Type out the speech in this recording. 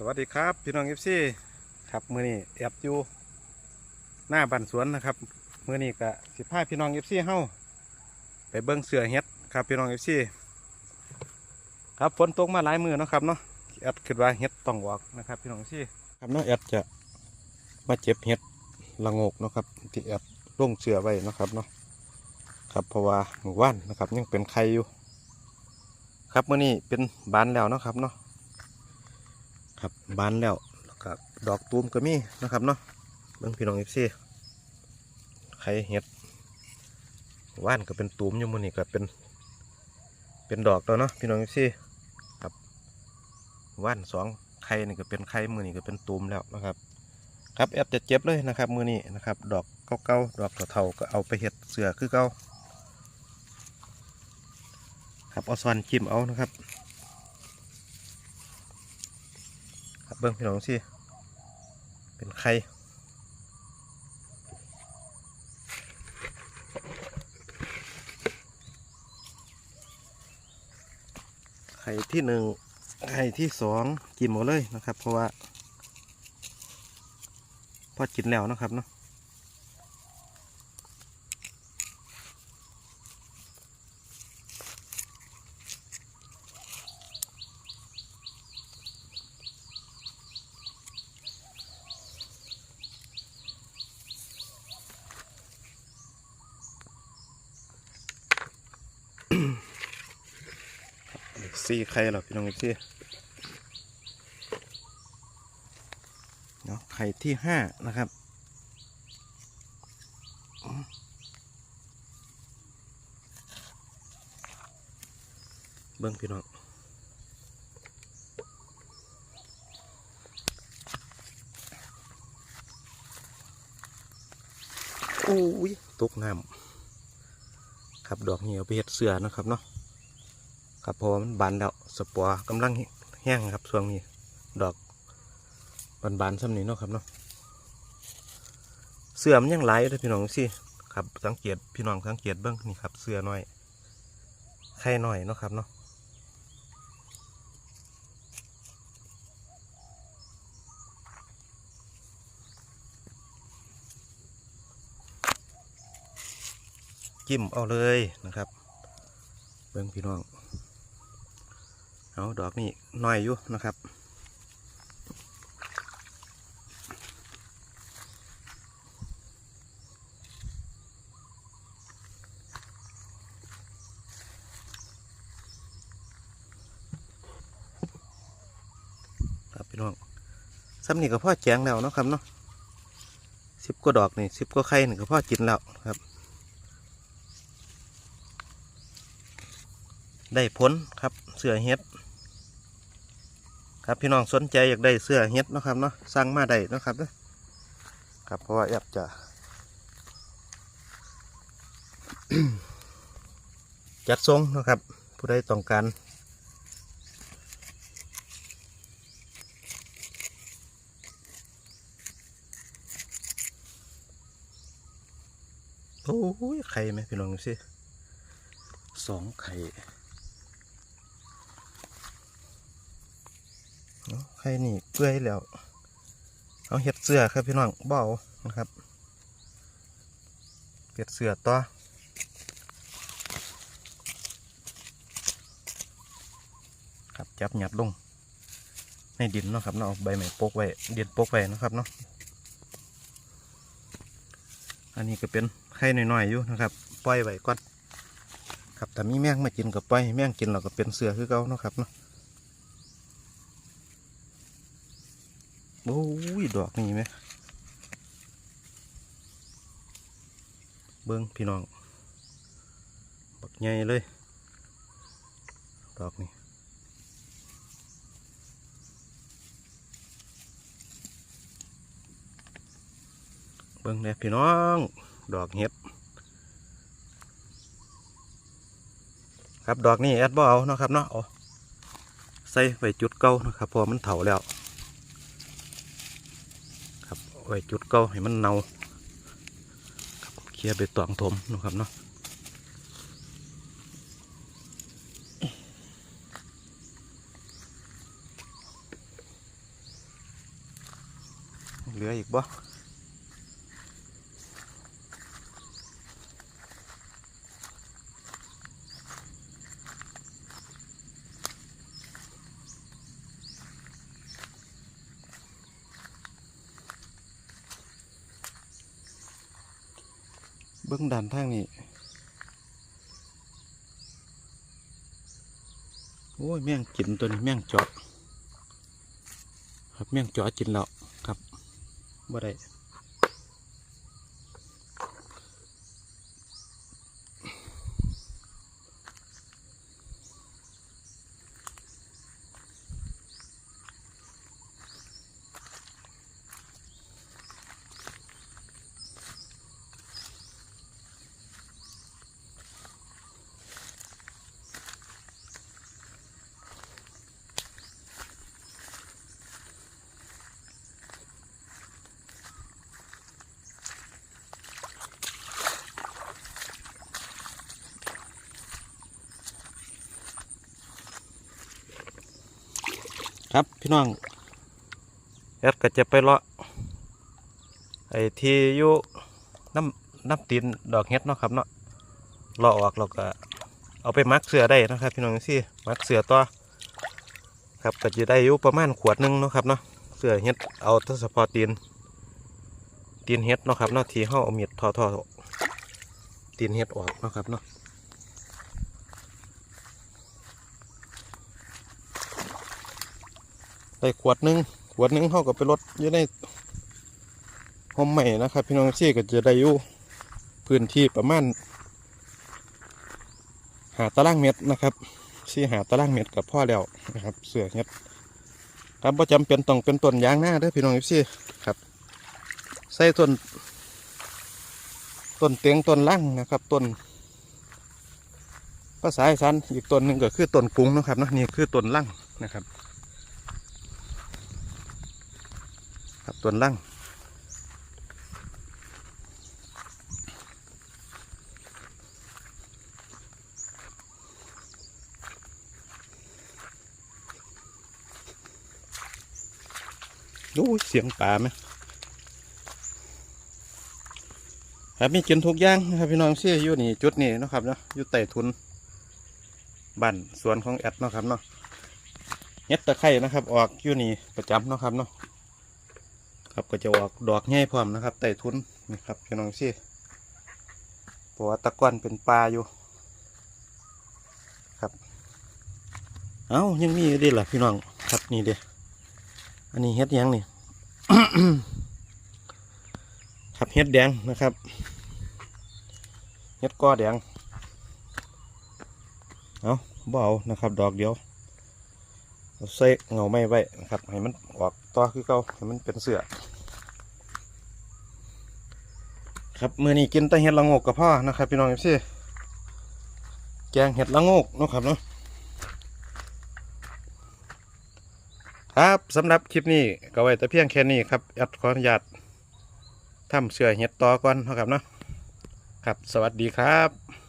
สวัสดีครับพี่น้องเอฟซีครับมือนี้แอบอยู่หน้าบ้านสวนนะครับมือนี้กะสิพาพี่น้องเอฟซีเฮาไปเบิ้งเสือเฮ็ดครับพี่น้องเอฟซีครับฝนตกมาหลายมือเนาะครับเนาะแอดคิดว่าเฮ็ดต้องออกนะครับพี่น้องเอฟซีครับเนาะแอดจะมาเจ็บเฮ็ดละงกเนาะครับที่แอดลงเสือไว้นะครับเนาะครับเพราะว่าหมู่บ้านนะครับยังเป็นไข่อยู่ ครับมือนี้เป็นบานแล้วนะครับเนาะ ครับบานแล้วแล้วก็ดอกตูมก็มีนะครับเนาะเบิ่งพี่น้องเอฟซีไข่เห็ดว่านก็เป็นตูมอยู่มือนี่ก็เป็น เป็นดอกแล้วเนาะพี่น้องเอฟซีครับว่านสองไข่นี่ก็เป็นไข่มือนี่ก็เป็นตูมแล้วนะครับ ครับแอบจะเจ็บเลยนะครับ มือนี้นะครับ ดอกเก่าๆดอกเท่าๆก็เอาไปเห็ดเสือคือเก่าครับเอาซอนจิ้มเอานะครับ ครับ เบิ้งพี่น้องสิเป็นไข่ไข่ที่หนึ่งไข่ที่สองกินหมดเลยนะครับ เพราะว่า พอกินแล้วนะครับเนาะ สี่ไข่แล้วพี่น้องพี่เนาะไข่ที่ห้านะครับเบิ้งพี่น้องโอ้ยตกน้ำครับดอกนี้เอาไปเห็ดเสือนะครับเนาะ ครับเพราะว่ามันบานแล้วสปอร์กำลังแห้งครับช่วงนี้ ดอกบานๆซ้ำนี้เนาะครับเนาะเสื่อมันยังไหลอยู่เลยพี่น้องสิครับสังเกตพี่น้องสังเกตเบิ้งนี่ครับ เสือน้อยไข่น้อยเนาะครับเนาะจิ้มเอาเลยนะครับ เบิ้องพี่น้อง เอาดอกนี่น้อยอยู่นะครับครับพี่น้องซ้ำนี่ก็พ่อแจงแล้วเนาะครับเนาะสิบกว่าดอกนี่สิบกว่าไข่นี่ก็พ่อกินแล้วครับ ได้ผลครับเสือเฮ็ด ครับพี่น้องสนใจอยากได้เสื้อเฮ็ดนะครับเนาะสั่งมาได้นะครับเด้อครับเพราะว่าแอบจะจัดทรงนะครับ ผู้ใดต้องการโอ้ยไข่ไหมพี่น้องดูสิสองไข่ เนาะ ไข่นี่เปื่อยแล้ว เอาเห็ดเสือครับพี่น้องเบานะครับเห็ดเสือต่อครับจับหยัดลงในดินเนาะครับเนาะเอาใบไม้ปกไว้ดินปกไว้นะครับเนาะอันนี้ก็เป็นไข่น้อยๆอยู่นะครับปล่อยไว้ก่อนครับแต่มีแมงมากินกับปล่อยแมงกินเราก็เป็นเสือคือเก่าเนาะครับเนาะ โอ้ยดอกนี่ไหมเบิ้งพี่น้อง บักใหญ่เลย ดอกนี่เบิ้งเนี่ยพี่น้อง ดอกเห็ดครับดอกนี่แอดบ่เอาเนาะครับเนาะใส่ไว้จุดเก่านะครับพอมันเถาแล้ว ไว้จุดเก่าให้มันเน่าเคลียร์ไปตองถมนะครับเนาะเหลืออีกบ่ เบื้องดันทางนี้ โอ้ย แม่งกินตัวนี้ แม่งจอด ครับ แม่งจอดกินแล้วครับบ่ได้ ครับ พี่น้องแอดก็จะไปเลาะไอ้ที่อยู่น้ำน้ำตีนดอกเห็ดเนาะครับเนาะเลาะออกเราก็เอาไปมักเสือได้นะครับ พี่น้องสิมักเสือต่อครับก็จะได้อยู่ประมาณขวดหนึงเนาะครับเนาะเสือเห็ดเอาแต่เฉพาะตีนตีนเห็ดเนาะครับเนาะที่เขาเอามีดทอทอตีนเห็ดออกเนาะครับเนาะ ได้ขวดหนึงขวดหนึงเขาก็ไปลดอยู่ในหองใหม่นะครับ พี่น้องซี่ก็จะได้อยู่พื้นที่ประมาณหาตารางเมตรนะครับซี่หาตารางเมตรกับพ่อแล้วนะครับ เสือเฮ็ดครับประจำเป็นต้องเป็นต้นยางหน้าเด้อพี่น้องซี่ครับ ใส่ต้นต้นเตียงต้นล่างนะครับต้นภาษาอีสานอีกต้นหนึ่งก็คือต้นกุ้งนะครับนะนี่คือต้นล่างนะครับ ครับต้นล่างดูเสียงป่าไหมครับมีกินทุกอย่างนะครับพี่น้องเชี่ยอยู่นี่จุดนี้นะครับเนาะอยู่ใต้ทุนบ้านสวนของแอดเนาะครับเนาะเฮ็ดตะไคร่นะครับ ออกอยู่นี่ประจำเนาะครับเนาะ ครับก็จะออกดอกง่ายพร้อมนะครับไต่ทุนนี่ครับพี่น้องสิเพราะว่าตะก้อนเป็นปลาอยู่ ครับ เอ้ายังมีอยู่ดีล่ะพี่น้องครับนี่เดียอันนี้เฮ็ดยังนี่ครับเฮ็ดแดงนะครับเฮ็ดก้อแดงเอาเอานะครับ ดอกเดียว ใส่เงาไม้ไว้นะครับ ให้มันออกต่อคือเก่าให้มันเป็นเสือครับมือนี้กินแต่เห็ดละโงกกับพ่อนะครับพี่น้องเอฟซีแกงเห็ดละโงกนะครับเนาะครับสำหรับคลิปนี้ก็ไว้แต่เพียงแค่นี้ครับแอดขออนุญาตทำเสือเห็ดต่อก่อนนะครับเนาะครับ สวัสดีครับ